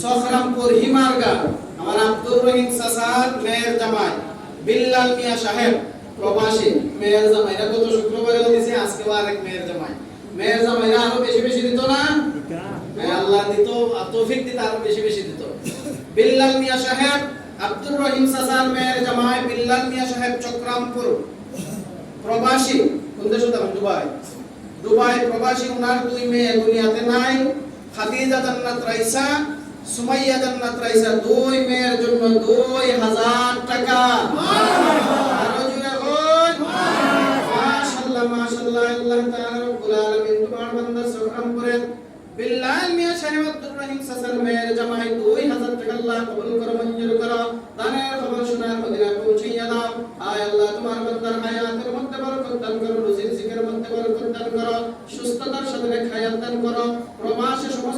সখরামপুর হিমারগা আমার আব্দুর রহিম সাসার মেয়ের জামাই। বিল্লাল মিয়া সাহেব প্রবাসী মেয়ের জামাই। এটা গত শুক্রবারে দিছে আজকে আরেক মেয়ের জামাই। মেয়ের জামাইরা আরও বেশি বেশি দিত না? হ্যাঁ, আল্লাহ দিত তৌফিক দিত আরও বেশি বেশি দিত। বিল্লাল মিয়া সাহেব আব্দুর রহিম সাসার মেয়ের জামাই। বিল্লাল মিয়া সাহেব চক্রামপুর। প্রবাসী কোন দেশে? দুবাই। দুবাই প্রবাসী ওনার দুই মেয়ে দুনিয়াতে নাই। খাদিজা জান্নাত রাইসা, সুমাইয়া দুই মেয়ের জন্য দুই হাজার টাকা। বিল্লাল মিয়া সাহেব আব্দুর রহিম সাসার মেয়ের দুই হাজার টাকা আল্লাহ কবুল করো, মঞ্জুর করো। দানের খবর শোনার মদিনা পৌঁছাইয়া দাও। আয় আল্লাহ, তোমার বান্দার হায়াতের মধ্যে বরকত দান করো, রুজির জিকের মধ্যে বরকত দান করো, সুস্থতার সাথে হায়াত দান করো।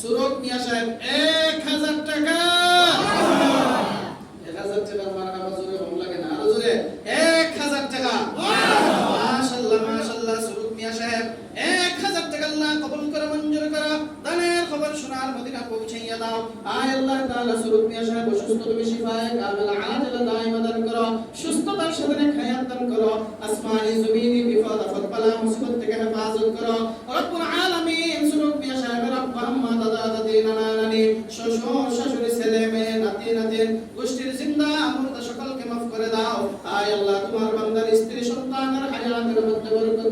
সুরুপ মিয়া সাহেব, এক হাজার টাকা। এক হাজার টাকা আমার জোরে কম লাগে না, আরও জোরে। এক হাজার টাকা। মাশাআল্লাহ মাশাআল্লাহ সুরুপ মিয়া সাহেব, এক হাজার টাকা আল্লাহ কবুল করে মঞ্জুর দানের খবর শোনার মদিনা পৌঁছাইয়া দাও। আয় আল্লাহ তাআলা সুরুপ মিয়া সাহেব অসুস্থ তুমি কামিল দাইমা দান করো। সুস্থতার সাথে হায়াত দান করো। আসমানি জমিনি বিপদ আপদ বালা মুসিবত থেকে হেফাজত করো। রব্বুল আলামিন সুরুপ মিয়া সাহেবের আব্বা আম্মা দাদা দাদি নানা নানি শ্বশুর শাশুড়ি ছেলে মেয়ে নাতি নাতিন গোষ্ঠীর জিন্দা মুর্দা সকলকে মাফ করে দাও আয় আল্লাহ তোমার বান্দার স্ত্রী সন্তানের হায়াতের মধ্যে বরকত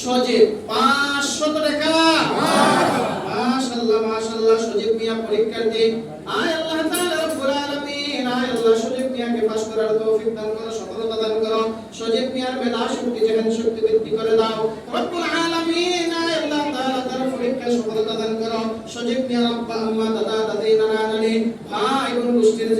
সজীব পাঁচশো টাকা। মাশাআল্লাহ মাশাআল্লাহ, সজীব মিয়া পরীক্ষার্থী আয় আল্লাহ তাআলা রব্বুল আলামিন। আয় আল্লাহ সজীব মিয়াকে পাস করার তৌফিক দান করো, সফলতা দান করো। সজীব মিয়ার মেধা, শক্তি যেখানে শক্তি বৃদ্ধি করে দাও রব্বুল আলামিন আয় আল্লাহ তাআলা তার পরীক্ষায় সফলতা দান করো সজীব মিয়ার আব্বা আম্মা দাদা দাদি নানা নানি ভাই বোন গোষ্ঠীর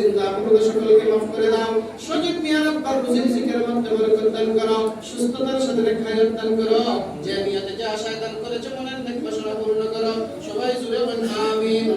মুর্দা সকলকে মাফ করে দাও। সজীব মিয়ার আব্বার রুজির জিকের মধ্যে বরকত দান করো। সুস্থতার সাথে খায়ত দান করো। যে নিয়তে যে আশায় দান করেছে মনের নেক বাসনা পূর্ণ করো। সবাই জুড়ে বলেন, আমিন।